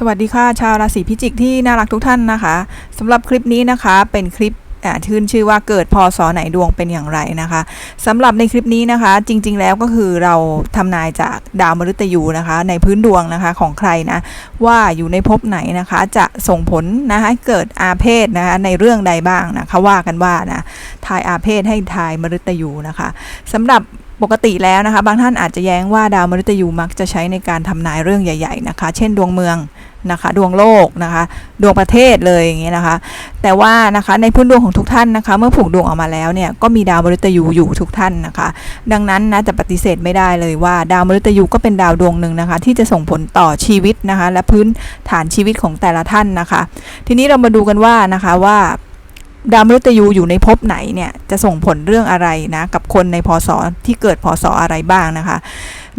สวัสดีค่ะ ชาวราศีพิจิกที่น่ารักทุกท่านนะคะสำหรับคลิปนี้นะคะเป็นคลิป อ่าชื่นชื่อว่าเกิดพศไหนดวงเป็นอย่างไรนะคะสำหรับในคลิปนี้นะคะ จริง ๆ แล้วก็คือเราทำนายจากดาวมฤตยูนะคะ ในพื้นดวงนะคะของใครนะว่าอยู่ในภพไหนนะคะจะส่งผลนะคะเกิดอาเพศนะคะในเรื่องใดบ้างนะคะว่ากันว่านะทายอาเพศให้ทายมฤตยูนะคะสำหรับปกติแล้วนะคะ บางท่านอาจจะแย้งว่าดาวมฤตยูมักจะใช้ในการทำนายเรื่องใหญ่ ๆ นะคะ เช่นดวงเมือง นะคะดวงโลกนะคะ ดวงประเทศเลยอย่างเงี้ยนะคะ แต่ว่านะคะในพื้นดวงของทุกท่านนะคะ เมื่อผูกดวงออกมาแล้วเนี่ยก็มีดาวมฤตยูอยู่ทุกท่านนะคะ ดังนั้นนะจะปฏิเสธไม่ได้เลยว่าดาวมฤตยูก็เป็นดาวดวงหนึ่งนะคะ ที่จะส่งผลต่อชีวิตนะคะ และพื้นฐานชีวิตของแต่ละท่านนะคะ ทีนี้เรามาดูกันว่านะคะว่าดาวมฤตยูอยู่ในภพไหนเนี่ยจะส่งผลเรื่องอะไรนะกับคนในพศที่เกิดพศอะไรบ้างนะคะ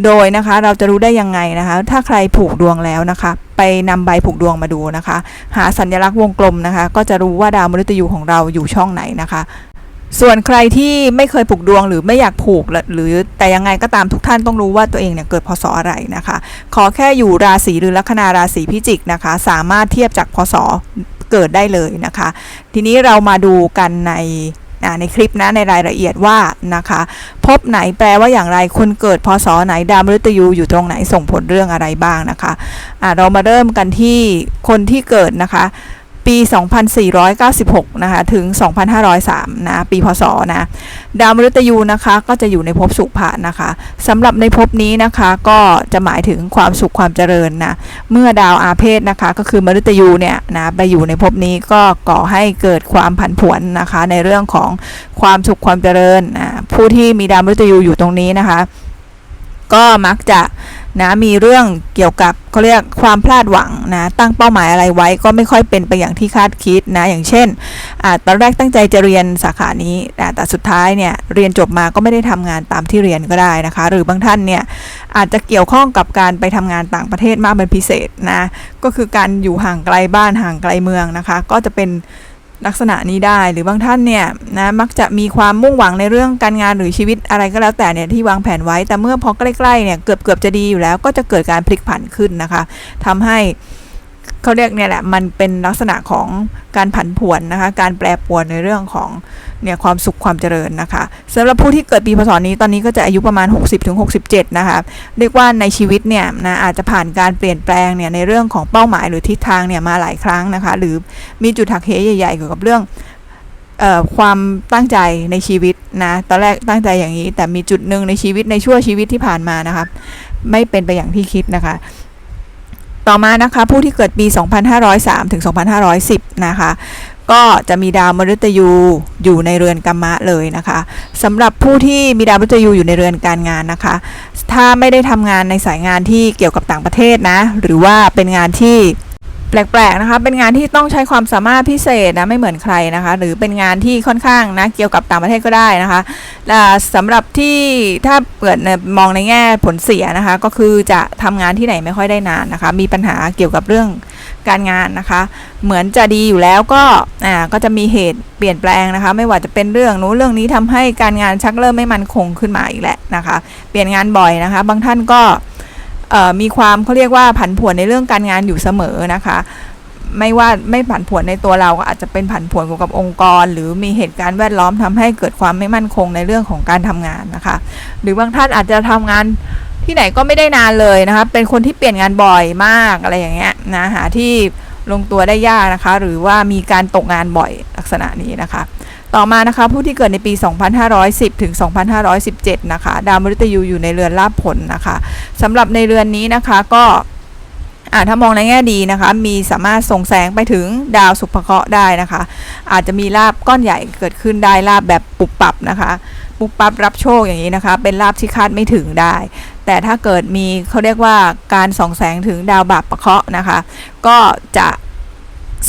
โดยนะคะเราจะรู้ได้ยังไงนะคะ ถ้าใครผูกดวงแล้วนะคะ ไปนำใบผูกดวงมาดูนะคะ หาสัญลักษณ์วงกลมนะคะ ก็จะรู้ว่าดาวมฤตยูของเราอยู่ช่องไหนนะคะส่วนใครที่ไม่เคยผูกดวงหรือไม่อยากผูกหรือหรือแต่ยังไงก็ตามทุกท่านต้องรู้ว่าตัวเองเนี่ยเกิดพศอะไรนะคะ ขอแค่อยู่ราศีหรือลัคนาราศีพิจิกนะคะ สามารถเทียบจากพศเกิดได้เลยนะคะ ทีนี้เรามาดูกันใน ในคลิปนะในรายละเอียดว่านะคะพบไหนแปลว่าอย่างไรคนเกิดพศไหนดาวมฤตยูอยู่ตรงไหนส่งผลเรื่องอะไรบ้างนะคะะเรามาเริ่มกันที่คนที่เกิดนะคะ ปี 2496 นะคะ ถึง 2503 นะ ปีพศ นะ ดาวมฤตยูนะคะ ก็จะอยู่ในภพสุภะนะคะ สำหรับในภพนี้นะคะ ก็จะหมายถึงความสุขความเจริญนะ เมื่อดาวอาเพศนะคะ ก็คือมฤตยูเนี่ยนะ ไปอยู่ในภพนี้ก็ก่อให้เกิดความผันผวนนะคะ ในเรื่องของความสุขความเจริญนะ ผู้ที่มีดาวมฤตยูอยู่ตรงนี้นะคะ ก็มักจะ นะมีเรื่องเกี่ยวกับเขาเรียกความพลาดหวังนะตั้งเป้าหมายอะไรไว้ก็ไม่ค่อยเป็นไปอย่างที่คาดคิดนะอย่างเช่นอตอนแรกตั้งใจจะเรียนสาขานี้นะแต่สุดท้ายเนี่ยเรียนจบมาก็ไม่ได้ทำงานตามที่เรียนก็ได้นะคะ หรือบางท่านเนี่ยอาจจะเกี่ยวข้องกับการไปทำงานต่างประเทศมากเป็นพิเศษนะก็คือการอยู่ห่างไกลบ้านห่างไกลเมืองนะคะ ก็จะเป็น ลักษณะนี้ได้หรือบางท่านเนี่ยนะมักจะมีความมุ่งหวังในเรื่องการงานหรือชีวิตอะไรก็แล้วแต่เนี่ยที่วางแผนไว้ แต่เมื่อพอใกล้ๆเนี่ยเกือบเกือบจะดีอยู่แล้วก็จะเกิดการพลิกผันขึ้นนะคะทำให้ เขาเรียกเนี่ยแหละมันเป็นลักษณะของการผันผวนนะคะ การแปรปรวนในเรื่องของเนี่ยความสุขความเจริญนะคะสำหรับผู้ที่เกิดปีพศนี้ตอนนี้ก็จะอายุประมาณ 60-67 นะคะเรียกว่าในชีวิตเนี่ยนะอาจจะผ่านการเปลี่ยนแปลงเนี่ยในเรื่องของเป้าหมายหรือทิศทางเนี่ยมาหลายครั้งนะคะ หรือมีจุดหักเหใหญ่ๆเกี่ยวกับเรื่องเอ่อความตั้งใจในชีวิตนะตอนแรกตั้งใจอย่างนี้ แต่มีจุดหนึ่งในชีวิตในช่วงชีวิตที่ผ่านมานะคะไม่เป็นไปอย่างที่คิดนะคะ ต่อมานะคะผู้ที่เกิดปี 2503 ถึง 2510 นะคะ ก็จะมีดาวมฤตยูอยู่ในเรือนกัมมะเลยนะคะสำหรับผู้ที่มีดาวมฤตยูอยู่ในเรือนการงานนะคะ ถ้าไม่ได้ทำงานในสายงานที่เกี่ยวกับต่างประเทศนะ หรือว่าเป็นงานที่ แปลกๆนะคะ เป็นงานที่ต้องใช้ความสามารถพิเศษนะไม่เหมือนใครนะคะ หรือเป็นงานที่ค่อนข้างนะเกี่ยวกับต่างประเทศก็ได้นะคะและสำหรับที่ถ้าเปิดมองในแง่ผลเสียนะคะ ก็คือจะทำงานที่ไหนไม่ค่อยได้นานนะคะ มีปัญหาเกี่ยวกับเรื่องการงานนะคะ เหมือนจะดีอยู่แล้วก็อ่าก็จะมีเหตุเปลี่ยนแปลงนะคะ ไม่ว่าจะเป็นเรื่องนู้นเรื่องนี้ทำให้การงานชักเริ่มไม่มั่นคงขึ้นมาอีกแหละนะคะ เปลี่ยนงานบ่อยนะคะ บางท่านก็ มีความเขาเรียกว่าผันผวนในเรื่องการงานอยู่เสมอนะคะ ไม่ว่าไม่ผันผวนในตัวเราก็อาจจะเป็นผันผวนเกี่ยวกับองค์กร หรือมีเหตุการณ์แวดล้อมทำให้เกิดความไม่มั่นคงในเรื่องของการทำงานนะคะ หรือบางท่านอาจจะทำงานที่ไหนก็ไม่ได้นานเลยนะคะ เป็นคนที่เปลี่ยนงานบ่อยมากอะไรอย่างเงี้ยนะหาที่ลงตัวได้ยากนะคะ หรือว่ามีการตกงานบ่อยลักษณะนี้นะคะ ต่อมานะคะผู้ที่เกิดในปี 2510 ถึง 2517 นะคะ ดาวมฤตยูอยู่ในเรือนลาภผลนะคะสำหรับในเรือนนี้นะคะก็อ่าถ้ามองในแง่ดีนะคะ มีสามารถส่งแสงไปถึงดาวสุภเคราะห์ได้นะคะ อาจจะมีลาบก้อนใหญ่เกิดขึ้นได้ลาบแบบปุบปับนะคะปุบปับรับโชคอย่างนี้นะคะ เป็นลาบที่คาดไม่ถึงได้ แต่ถ้าเกิดมีเขาเรียกว่าการส่องแสงถึงดาวบาปประเคราะห์นะคะ ก็จะ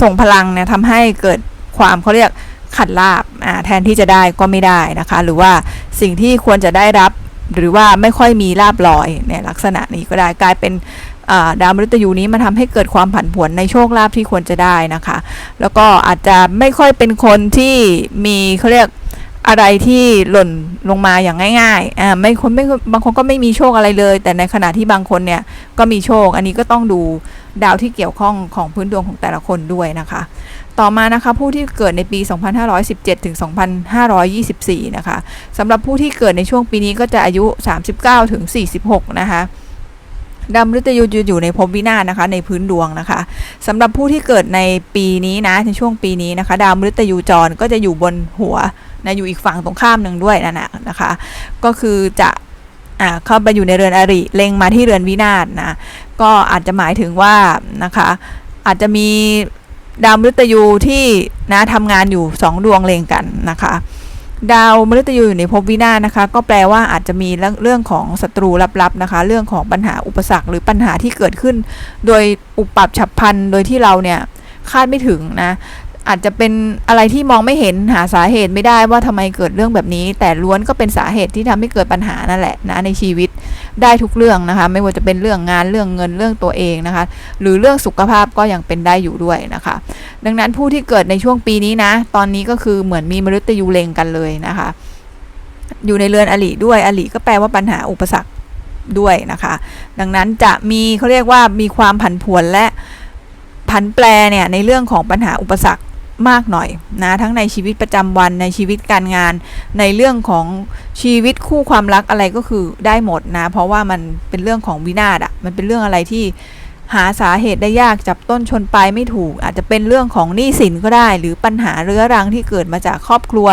ส่งพลังเนี่ยทำให้เกิดความเขาเรียก ขัดลาบแทนที่จะได้ก็ไม่ได้นะคะ หรือว่าสิ่งที่ควรจะได้รับหรือว่าไม่ค่อยมีลาบลอยเนี่ยลักษณะนี้ก็ได้กลายเป็นดาวมฤตยูนี้มันทำให้เกิดความผันผวนในโชคลาภที่ควรจะได้นะคะ แล้วก็อาจจะไม่ค่อยเป็นคนที่มีเขาเรียกอะไรที่หล่นลงมาอย่างง่ายๆอ่าไม่คนไม่บางคนก็ไม่มีโชคอะไรเลย แต่ในขณะที่บางคนเนี่ยก็มีโชค อันนี้ก็ต้องดูดาวที่เกี่ยวข้องของพื้นดวงของแต่ละคนด้วยนะคะ ต่อมานะคะผู้ที่เกิดในปี 2517 ถึง 2524 นะคะสำหรับผู้ที่เกิดในช่วงปีนี้ก็จะอายุ 39 ถึง 46 นะคะดาวฤตยูจะอยู่ในภพวินาศนะคะ ในพื้นดวงนะคะสำหรับผู้ที่เกิดในปีนี้นะในช่วงปีนี้นะคะ ดาวมฤตยูจรก็จะอยู่บนหัวนะอยู่อีกฝั่งตรงข้ามหนึ่งด้วยนะนะนะคะ ก็คือจะอ่าเข้าไปอยู่ในเรือนอริเล็งมาที่เรือนวินาศนะก็อาจจะหมายถึงว่านะคะ อาจจะมี ดาวมฤตยูที่นะทำงานอยู่ 2 ดวงเลงกันนะคะ ดาวมฤตยูอยู่ในภพวินาศนะคะ ก็แปลว่าอาจจะมีเรื่องเรื่องของศัตรูลับๆนะคะ เรื่องของปัญหาอุปสรรคหรือปัญหาที่เกิดขึ้น โดยอุปปับฉับพลันโดยที่เราเนี่ยคาดไม่ถึงนะ อาจจะเป็นอะไรที่มองไม่เห็นหาสาเหตุไม่ได้ว่าทำไมเกิดเรื่องแบบนี้ แต่ล้วนก็เป็นสาเหตุที่ทำให้เกิดปัญหานั่นแหละนะในชีวิตได้ทุกเรื่องนะคะ ไม่ว่าจะเป็นเรื่องงานเรื่องเงินเรื่องตัวเองนะคะ หรือเรื่องสุขภาพก็ยังเป็นได้อยู่ด้วยนะคะ ดังนั้นผู้ที่เกิดในช่วงปีนี้นะ ตอนนี้ก็คือเหมือนมีมฤตยูเลงกันเลยนะคะ อยู่ในเรือนอลิด้วยอลิก็แปลว่าปัญหาอุปสรรคด้วยนะคะ ดังนั้นจะมีเขาเรียกว่ามีความผันผวนและผันแปรเนี่ยในเรื่องของปัญหาอุปสรรค มากหน่อยนะทั้งในชีวิตประจำวันในชีวิตการงาน ในเรื่องของชีวิตคู่ความรักอะไรก็คือได้หมดนะ เพราะว่ามันเป็นเรื่องของวินาศอะ่ะมันเป็นเรื่องอะไรที่หาสาเหตุได้ยากจับต้นชนปลายไม่ถูก อาจจะเป็นเรื่องของหนี้สินก็ได้ หรือปัญหาเรื้อรังที่เกิดมาจากครอบครัว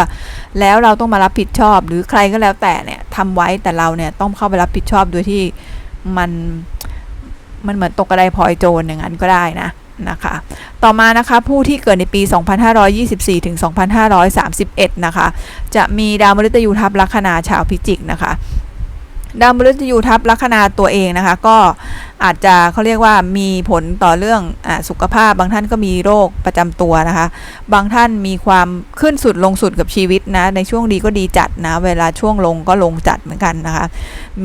แล้วเราต้องมารับผิดชอบ หรือใครก็แล้วแต่เนี่ยทำไว้แต่เราเนี่ยต้องเข้าไปรับผิดชอบโดยที่มันมันเหมือนตกกระไดพลอยโจรอย่างนั้นก็ได้นะ นะคะ ต่อมานะคะผู้ที่เกิดในปี 2524 ถึง 2531 นะคะ จะมีดาวมฤตยูทับลัคนาชาวพิจิกนะคะดาวมฤตยูทับลัคนาตัวเองนะคะ ก็อาจจะเขาเรียกว่ามีผลต่อเรื่องอสุขภาพ บางท่านก็มีโรคประจำตัวนะคะ บางท่านมีความขึ้นสุดลงสุดกับชีวิตนะ ในช่วงดีก็ดีจัดนะ เวลาช่วงลงก็ลงจัดเหมือนกันนะคะ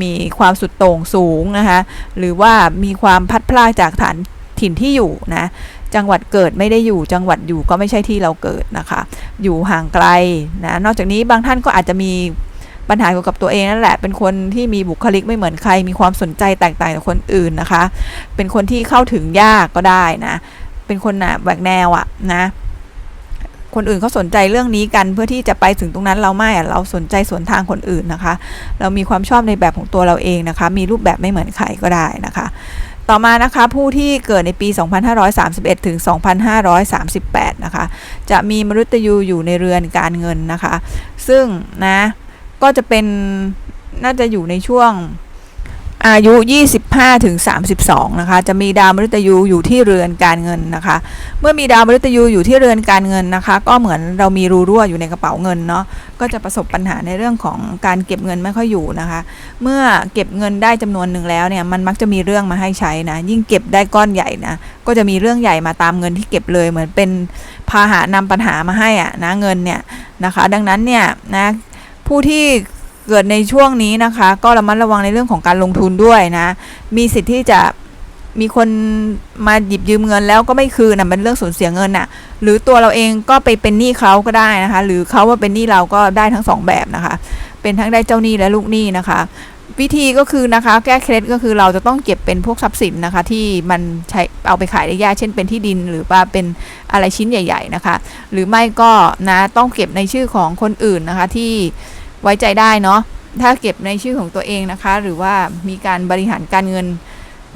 มีความสุดโต่งสูงนะคะ หรือว่ามีความพัดพลาดจากฐาน ถิ่นที่อยู่นะจังหวัดเกิดไม่ได้อยู่จังหวัดอยู่ก็ไม่ใช่ที่เราเกิดนะคะ อยู่ห่างไกลนะนอกจากนี้บางท่านก็อาจจะมีปัญหาเกี่ยวกับตัวเองนั่นแหละ เป็นคนที่มีบุคลิกไม่เหมือนใคร มีความสนใจแตกต่างจากคนอื่นนะคะ เป็นคนที่เข้าถึงยากก็ได้นะ เป็นคนนะแหวกแนวอะนะ คนอื่นเขาสนใจเรื่องนี้กันเพื่อที่จะไปถึงตรงนั้นเราไม่อะเราสนใจสวนทางคนอื่นนะคะ เรามีความชอบในแบบของตัวเราเองนะคะ มีรูปแบบไม่เหมือนใครก็ได้นะคะ ต่อมานะคะผู้ที่เกิดในปี 2531 ถึง 2538 นะคะ จะมีมรุตยูอยู่ในเรือนการเงินนะคะ ซึ่งนะก็จะเป็นน่าจะอยู่ในช่วง อายุ 25ถึง32 นะคะ จะมีดาวมฤตยูอยู่ที่เรือนการเงินนะคะ เมื่อมีดาวมฤตยูอยู่ที่เรือนการเงินนะคะ ก็เหมือนเรามีรูรั่วอยู่ในกระเป๋าเงินเนาะ ก็จะประสบปัญหาในเรื่องของการเก็บเงินไม่ค่อยอยู่นะคะ เมื่อเก็บเงินได้จำนวนหนึ่งแล้วเนี่ยมันมักจะมีเรื่องมาให้ใช้นะ ยิ่งเก็บได้ก้อนใหญ่นะ ก็จะมีเรื่องใหญ่มาตามเงินที่เก็บเลยเหมือนเป็นพาหะนำปัญหามาให้อะนะเงินเนี่ยนะคะ ดังนั้นเนี่ยนะผู้ที่ เกิดในช่วงนี้นะคะ ก็ระมัดระวังในเรื่องของการลงทุนด้วยนะ มีสิทธิ์ที่จะมีคนมาหยิบยืมเงินแล้วก็ไม่คืนนะเป็นเรื่องสูญเสียเงินน่ะ หรือตัวเราเองก็ไปเป็นหนี้เขาก็ได้นะคะ หรือเขาว่าเป็นหนี้เราก็ได้ทั้งสองแบบนะคะ เป็นทั้งได้เจ้าหนี้และลูกหนี้นะคะ วิธีก็คือนะคะ แก้เคล็ดก็คือเราจะต้องเก็บเป็นพวกทรัพย์สินนะคะ ที่มันใช้เอาไปขายได้ยากเช่นเป็นที่ดิน หรือว่าเป็นอะไรชิ้นใหญ่ ๆนะคะ หรือไม่ก็นะต้องเก็บในชื่อของคนอื่นนะคะที่ ไว้ใจได้เนาะถ้าเก็บในชื่อของตัวเองนะคะ หรือว่ามีการบริหารการเงิน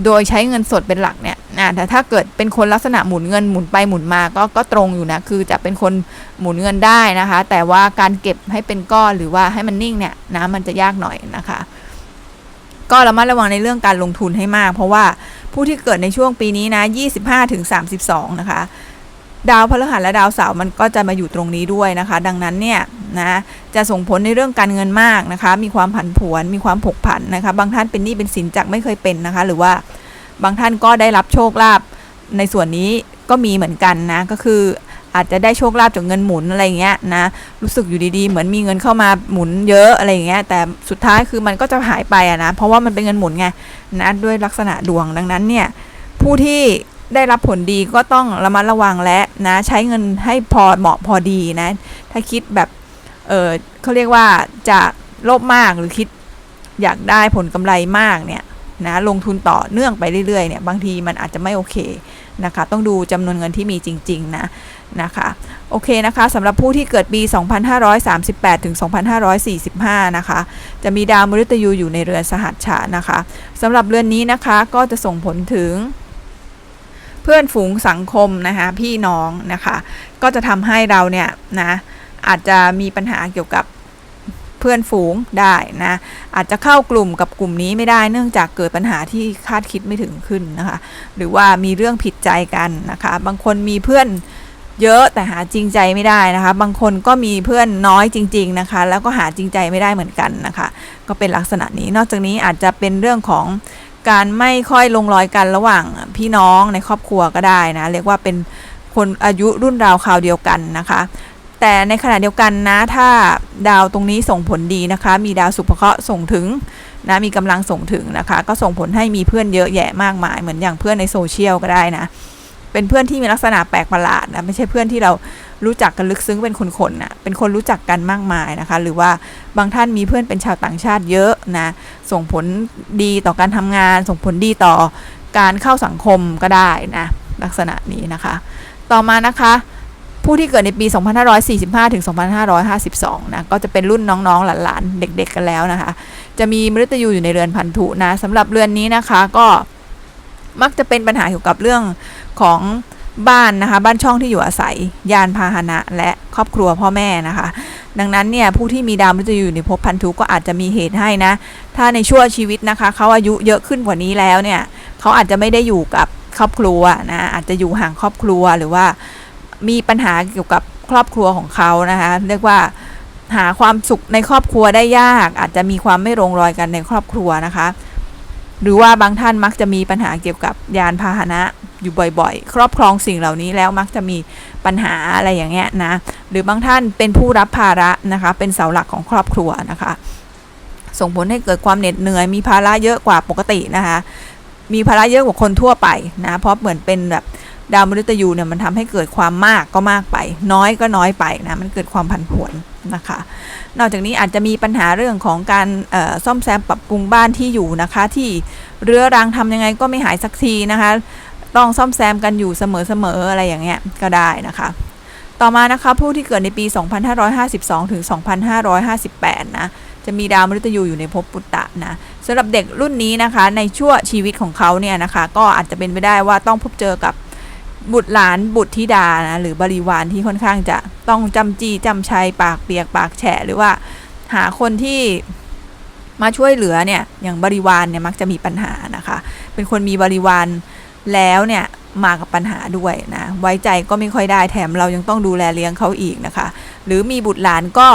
โดยใช้เงินสดเป็นหลักเนี่ยนะแต่ถ้าเกิดเป็นคนลักษณะหมุนเงินหมุนไปหมุนมาก็ก็ตรงอยู่นะคือจะเป็นคนหมุนเงินได้นะคะ แต่ว่าการเก็บให้เป็นก้อนหรือว่าให้มันนิ่งเนี่ยนะมันจะยากหน่อยนะคะ ก็ระมัดระวังในเรื่องการลงทุนให้มาก เพราะว่าผู้ที่เกิดในช่วงปีนี้นะ 25-32 นะคะ ดาวพฤหัสและดาวเสาร์มันก็จะมาอยู่ตรงนี้ด้วยนะคะ ดังนั้นเนี่ยนะจะส่งผลในเรื่องการเงินมากนะคะ มีความผันผวน มีความผกผันนะคะ บางท่านเป็นหนี้เป็นสินจากไม่เคยเป็นนะคะ หรือว่าบางท่านก็ได้รับโชคลาภในส่วนนี้ก็มีเหมือนกันนะ ก็คืออาจจะได้โชคลาภจากเงินหมุนอะไรเงี้ยนะ รู้สึกอยู่ดีๆ เหมือนมีเงินเข้ามาหมุนเยอะอะไรเงี้ย แต่สุดท้ายคือมันก็จะหายไปอะนะ เพราะว่ามันเป็นเงินหมุนไงนะ ด้วยลักษณะดวงดังนั้นเนี่ยผู้ที่ ได้รับผลดีก็ต้องระมัดระวังและนะใช้เงินให้พอเหมาะพอดีนะ ถ้าคิดแบบเออเขาเรียกว่าจะโลภมากหรือคิดอยากได้ผลกำไรมากเนี่ยนะลงทุนต่อเนื่องไปเรื่อยๆเนี่ยบางทีมันอาจจะไม่โอเคนะคะ ต้องดูจำนวนเงินที่มีจริง ๆ นะนะคะโอเคนะคะสำหรับผู้ที่เกิดปี 2538 ถึง 2545 นะคะ จะมีดาวมฤตยูอยู่ในเรือนสหัชชะนะคะสำหรับเรือนนี้นะคะก็จะส่งผลถึง เพื่อนฝูงสังคมนะคะพี่น้องนะคะ ก็จะทำให้เราเนี่ยนะอาจจะมีปัญหาเกี่ยวกับเพื่อนฝูงได้นะอาจจะเข้ากลุ่มกับกลุ่มนี้ไม่ได้เนื่องจากเกิดปัญหาที่คาดคิดไม่ถึงขึ้นนะคะ หรือว่ามีเรื่องผิดใจกันนะคะ บางคนมีเพื่อนเยอะแต่หาจริงใจไม่ได้นะคะ บางคนก็มีเพื่อนน้อยจริง ๆนะคะ แล้วก็หาจริงใจไม่ได้เหมือนกันนะคะ ก็เป็นลักษณะนี้นอกจากนี้อาจจะเป็นเรื่องของ การไม่ค่อยลงรอยกันระหว่างพี่น้องในครอบครัวก็ได้นะ เรียกว่าเป็นคนอายุรุ่นราวคราวเดียวกันนะคะ แต่ในขณะเดียวกันนะถ้าดาวตรงนี้ส่งผลดีนะคะ มีดาวสุภเคราะห์ส่งถึงนะมีกำลังส่งถึงนะคะ ก็ส่งผลให้มีเพื่อนเยอะแยะมากมาย เหมือนอย่างเพื่อนในโซเชียลก็ได้นะ เป็นเพื่อนที่มีลักษณะแปลกประหลาดนะไม่ใช่เพื่อนที่เรารู้จักกันลึกซึ้งเป็นคนๆนะเป็นคนรู้จักกันมากมายนะคะ หรือว่าบางท่านมีเพื่อนเป็นชาวต่างชาติเยอะนะส่งผลดีต่อการทำงาน ส่งผลดีต่อการเข้าสังคมก็ได้นะลักษณะนี้นะคะ ต่อมานะคะผู้ที่เกิดในปี 2545 ถึง 2552 นะ ก็จะเป็นรุ่นน้องๆ หลานๆ เด็กๆ กันแล้วนะคะ จะมีมฤตยูอยู่ในเรือนพันธุนะสำหรับเรือนนี้นะคะก็ มักจะเป็นปัญหาเกี่ยวกับเรื่องของบ้านนะคะ บ้านช่องที่อยู่อาศัย ยานพาหนะและครอบครัวพ่อแม่นะคะ ดังนั้นเนี่ยผู้ที่มีดาวมฤตยูอยู่ในภพพันธุก็อาจจะมีเหตุให้นะ ถ้าในช่วงชีวิตนะคะเขาอายุเยอะขึ้นกว่านี้แล้วเนี่ยเขาอาจจะไม่ได้อยู่กับครอบครัวนะอาจจะอยู่ห่างครอบครัวหรือว่ามีปัญหาเกี่ยวกับครอบครัวของเขานะคะ เรียกว่าหาความสุขในครอบครัวได้ยาก อาจจะมีความไม่ลงรอยกันในครอบครัวนะคะ หรือว่าบางท่านมักจะมีปัญหาเกี่ยวกับยานพาหนะอยู่บ่อยๆ ครอบครองสิ่งเหล่านี้แล้วมักจะมีปัญหาอะไรอย่างเงี้ยนะ หรือบางท่านเป็นผู้รับภาระนะคะ เป็นเสาหลักของครอบครัวนะคะ ส่งผลให้เกิดความเหน็ดเหนื่อย มีภาระเยอะกว่าปกตินะคะ มีภาระเยอะกว่าคนทั่วไปนะ เพราะเหมือนเป็นแบบ ดาวมฤตยูเนี่ยมันทำให้เกิดความมากก็มากไป น้อยก็น้อยไปนะมันเกิดความผันผวนนะคะ นอกจากนี้อาจจะมีปัญหาเรื่องของการซ่อมแซมปรับปรุงบ้านที่อยู่นะคะ ที่เรื้อรังทำยังไงก็ไม่หายสักทีนะคะ ต้องซ่อมแซมกันอยู่เสมอๆอะไรอย่างเงี้ยก็ได้นะคะต่อมานะคะผู้ที่เกิดในปี 2552 ถึง 2558 นะ จะมีดาวมฤตยูอยู่ในภพปุตตะนะสำหรับเด็กรุ่นนี้นะคะ ในช่วงชีวิตของเขาเนี่ยนะคะ ก็อาจจะเป็นไปได้ว่าต้องพบเจอกับ บุตรหลานบุตรธิดานะหรือบริวารที่ค่อนข้างจะต้องจำจีจำชัยปากเปียกปากแฉะหรือว่าหาคนที่มาช่วยเหลือเนี่ยอย่างบริวารเนี่ยมักจะมีปัญหานะคะ เป็นคนมีบริวารแล้วเนี่ยมากับปัญหาด้วยนะไว้ใจก็ไม่ค่อยได้แถมเรายังต้องดูแลเลี้ยงเขาอีกนะคะ หรือมีบุตรหลานก็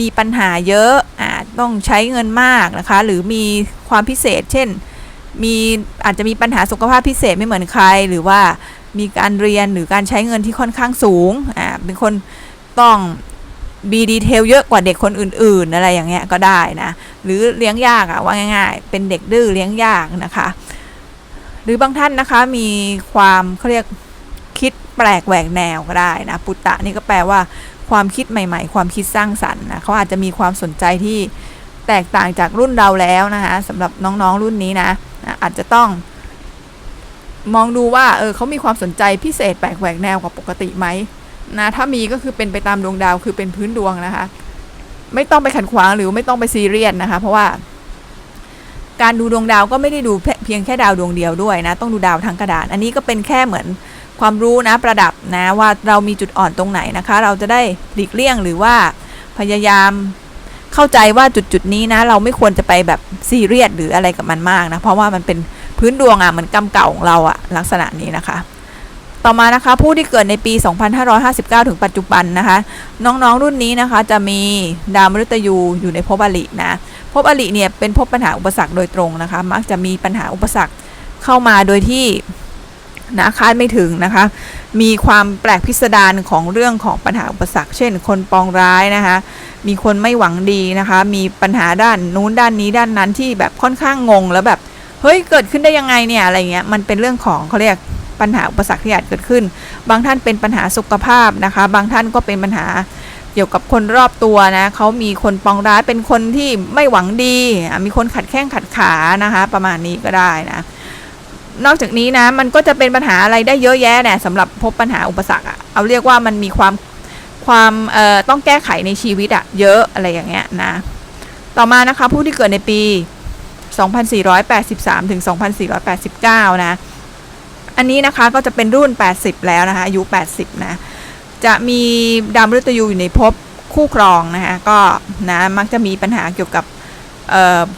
มีปัญหาเยอะอ่าต้องใช้เงินมากนะคะ หรือมีความพิเศษ เช่น มีอาจจะมีปัญหาสุขภาพพิเศษไม่เหมือนใครหรือว่า มีการเรียนหรือการใช้เงินที่ค่อนข้างสูงอ่าเป็นคนต้องบีดีเทลเยอะกว่าเด็กคนอื่น ๆ อะไรอย่างเงี้ยก็ได้นะ หรือเลี้ยงยากอะว่าง่าย ๆ เป็นเด็กดื้อเลี้ยงยากนะคะ หรือบางท่านนะคะมีความเขาเรียกคิดแปลกแหวกแนวก็ได้นะ ปุตตะนี่ก็แปลว่าความคิดใหม่ ๆ ความคิดสร้างสรรค์นะเขาอาจจะมีความสนใจที่แตกต่างจากรุ่นเราแล้วนะคะสำหรับน้องๆรุ่นนี้นะอาจจะต้อง มองดูว่าเออเขามีความสนใจพิเศษแปลกแหวกแนวกว่าปกติไหมนะถ้ามีก็คือเป็นไปตามดวงดาวคือเป็นพื้นดวงนะคะ ไม่ต้องไปขัดขวางหรือไม่ต้องไปซีเรียสนะคะ เพราะว่า การดูดวงดาวก็ไม่ได้ดูเพียงแค่ดาวดวงเดียวด้วยนะ ต้องดูดาวทั้งกระดานอันนี้ก็เป็นแค่เหมือนความรู้นะประดับนะว่าเรามีจุดอ่อนตรงไหนนะคะ เราจะได้หลีกเลี่ยงหรือว่าพยายามเข้าใจว่าจุดจุดนี้นะ เราไม่ควรจะไปแบบซีเรียสหรืออะไรกับมันมากนะเพราะว่ามันเป็น พื้นดวงอะเหมือนกรรมเก่าของเราอะลักษณะนี้นะคะ ต่อมานะคะผู้ที่เกิดในปี 2559 ถึงปัจจุบันนะคะ น้องๆรุ่นนี้นะคะ จะมีดาวมฤตยูอยู่ในภพอลินะภพอลิเนี่ยเป็นภพปัญหาอุปสรรคโดยตรงนะคะ มักจะมีปัญหาอุปสรรคเข้ามาโดยที่นะคาดไม่ถึงนะคะ มีความแปลกพิสดารของเรื่องของปัญหาอุปสรรค เช่น คนปองร้ายนะคะ มีคนไม่หวังดีนะคะ มีปัญหาด้านนู้นด้านนี้ด้านนั้นที่แบบค่อนข้างงงแล้วแบบ เฮ้ยเกิดขึ้นได้ยังไงเนี่ยอะไรเงี้ยมันเป็นเรื่องของเขาเรียกปัญหาอุปสรรคที่อาจเกิดขึ้น บางท่านเป็นปัญหาสุขภาพนะคะ บางท่านก็เป็นปัญหาเกี่ยวกับคนรอบตัวนะเขามีคนปองร้ายเป็นคนที่ไม่หวังดี มีคนขัดแข้งขัดขานะคะ ประมาณนี้ก็ได้นะ นอกจากนี้นะ มันก็จะเป็นปัญหาอะไรได้เยอะแยะเนี่ยสำหรับพบปัญหาอุปสรรคอะเอาเรียกว่ามันมีความความเอ่อต้องแก้ไขในชีวิตอะเยอะอะไรอย่างเงี้ยนะ ต่อมานะคะผู้ที่เกิดในปี 2483 ถึง 2489 นะ อันนี้นะคะก็จะเป็นรุ่น 80 แล้วนะคะ อายุ 80 นะ จะมีดาวมฤตยูอยู่ในภพคู่ครองนะคะก็นะมักจะมีปัญหาเกี่ยวกับ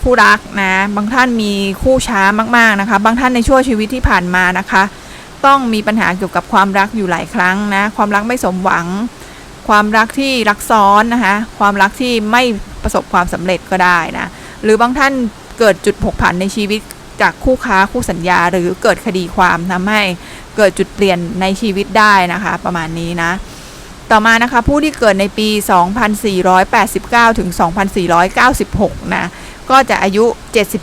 ผู้รักนะ บางท่านมีคู่ช้ามากๆนะคะ บางท่านในช่วงชีวิตที่ผ่านมานะคะ ต้องมีปัญหาเกี่ยวกับความรักอยู่หลายครั้งนะ ความรักไม่สมหวัง ความรักที่รักซ้อนนะคะ ความรักที่ไม่ประสบความสำเร็จก็ได้นะ หรือบางท่าน เกิดจุดผกผันในชีวิตจากคู่ค้าคู่สัญญา หรือเกิดคดีความทำให้เกิดจุดเปลี่ยนในชีวิตได้นะคะ ประมาณนี้นะ ต่อมานะคะผู้ที่เกิดในปี 2489 ถึง 2496 นะ ก็จะอายุ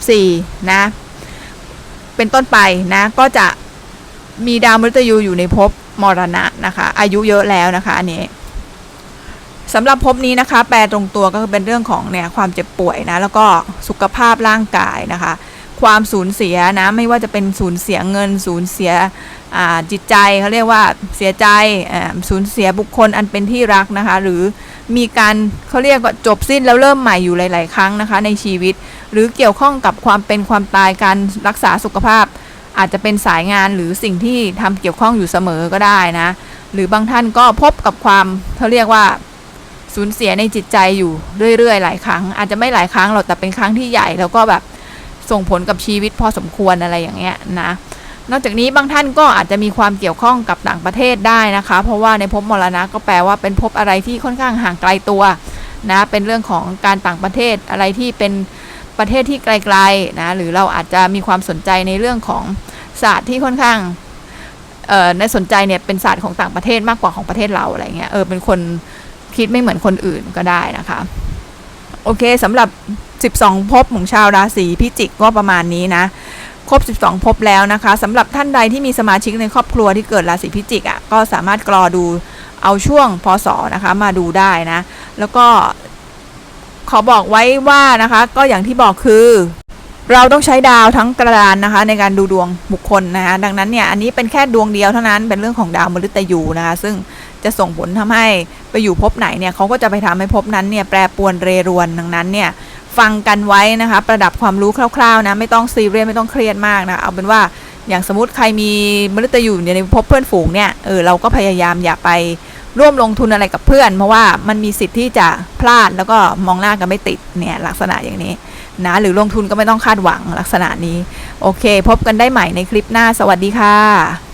74 นะ เป็นต้นไปนะ ก็จะมีดาวมฤตยูอยู่ในภพมรณะนะคะ อายุเยอะแล้วนะคะอันนี้ สำหรับภพนี้นะคะ แปลตรงตัวก็คือเป็นเรื่องของเนี่ยความเจ็บป่วยนะแล้วก็สุขภาพร่างกายนะคะ ความสูญเสียนะไม่ว่าจะเป็นสูญเสียเงินสูญเสียจิตใจเขาเรียกว่าเสียใจสูญเสียบุคคลอันเป็นที่รักนะคะ หรือมีการเขาเรียกว่าจบสิ้นแล้วเริ่มใหม่อยู่หลาย ๆ ครั้งนะคะ ในชีวิต หรือเกี่ยวข้องกับความเป็นความตายการรักษาสุขภาพ อาจจะเป็นสายงานหรือสิ่งที่ทำเกี่ยวข้องอยู่เสมอก็ได้นะ หรือบางท่านก็พบกับความเขาเรียกว่า สูญเสียในจิตใจอยู่เรื่อยๆ หลายครั้ง อาจจะไม่หลายครั้งหรอกแต่เป็นครั้งที่ใหญ่ แล้วก็แบบส่งผลกับชีวิตพอสมควรอะไรอย่างเงี้ยนะนอกจากนี้บางท่านก็อาจจะมีความเกี่ยวข้องกับต่างประเทศได้นะคะ เพราะว่าในภพมรณะก็แปลว่าเป็นภพอะไรที่ค่อนข้างห่างไกลตัวนะเป็นเรื่องของการต่างประเทศอะไรที่เป็นประเทศที่ไกลๆนะหรือเราอาจจะมีความสนใจในเรื่องของศาสตร์ที่ค่อนข้างเอ่อในสนใจเนี่ยเป็นศาสตร์ของต่างประเทศมากกว่าของประเทศเราอะไรเงี้ยเออเป็นคน คิดไม่เหมือนคนอื่นก็ได้นะคะ โอเคสำหรับ 12 ภพของชาวราศีพิจิกก็ประมาณนี้นะครบ 12ภพแล้วนะคะสำหรับท่านใดที่มีสมาชิกในครอบครัวที่เกิดราศีพิจิกอะ่ะก็สามารถกรอดูเอาช่วงพศนะคะมาดูได้นะ แล้วก็ขอบอกไว้ว่านะคะ ก็อย่างที่บอกคือ เราต้องใช้ดาวทั้งกระดานนะคะ ในการดูดวงบุคคลนะคะดังนั้นเนี่ยอันนี้เป็นแค่ดวงเดียวเท่านั้นเป็นเรื่องของดาวมฤตยูนะคะ ซึ่ง จะส่งผลทำให้ไปอยู่ภพไหนเนี่ยเขาก็จะไปทำให้ภพนั้นเนี่ยแปรปวนเรรวนดังนั้นเนี่ยฟังกันไว้นะคะ ประดับความรู้คร่าวๆนะไม่ต้องซีเรียสไม่ต้องเครียดมากนะเอาเป็นว่าอย่างสมมติใครมีมฤตยูอยู่ในภพเพื่อนฝูงเนี่ยเออเราก็พยายามอย่าไปร่วมลงทุนอะไรกับเพื่อน เพราะว่ามันมีสิทธิ์ที่จะพลาดแล้วก็มองหน้ากันไม่ติดเนี่ยลักษณะอย่างนี้นะหรือลงทุนก็ไม่ต้องคาดหวังลักษณะนี้ โอเค พบกันได้ใหม่ในคลิปหน้าสวัสดีค่ะ